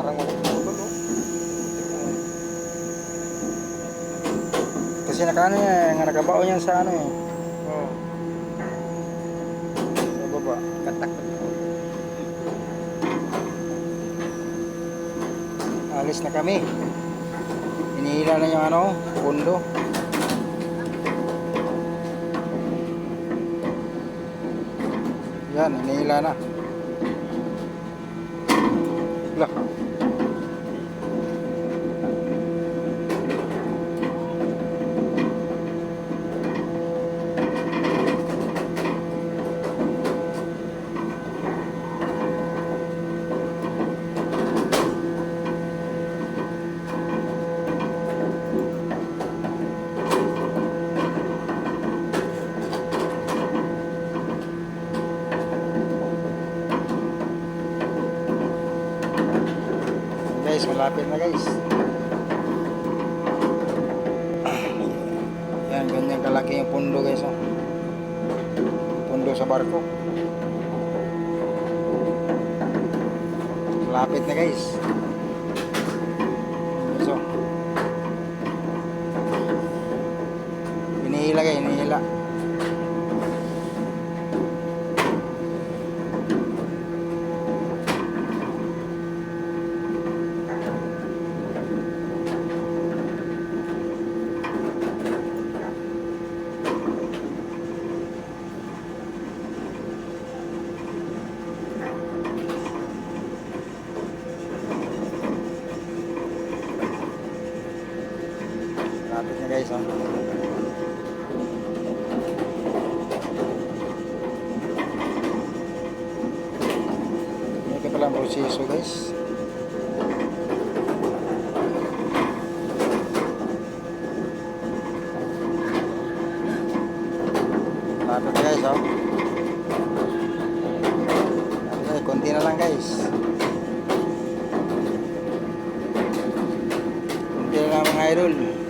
Parang walang tulog, no? Kasi nakaano yan, nga nakabao yan sa ano eh. Oo. Sa baba. Katak. Alis na kami. Inihila na yung ano, pundo. Yan, inihila na. Lah. Guys, malapit na guys. Yan, ganyan kalaki yung pundo guys. Oh. Pundo sa barko. Malapit na guys. So. Inihila guys, inihila. Malapit na guys. Oh. Ito pala ang proseso guys. Malapit na guys. Oh. Okay, konti na lang guys. Konti na lang mga idol.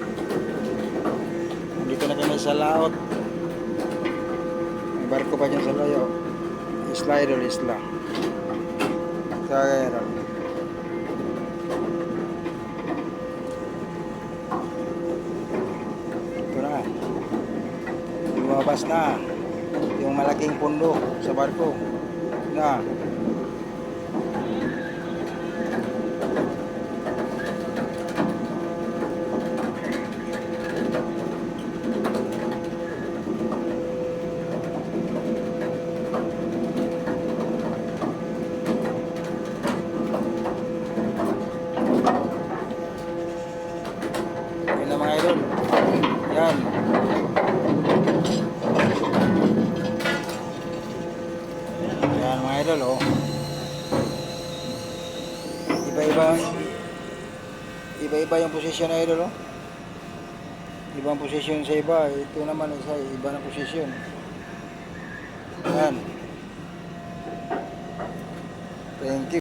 Sa laot. May barko pa dyan sa layo. Isla idol, isla. Sa idol. Ito na. Lumabas na. Yung malaking pundo sa barko. Na. Yun na mga idol. Yan. Yan mga idol oh. Iba-iba iba-iba yung posisyon na idol oh. Ibang posisyon sa iba, ito naman isa iba na posisyon. Yan. Thank you.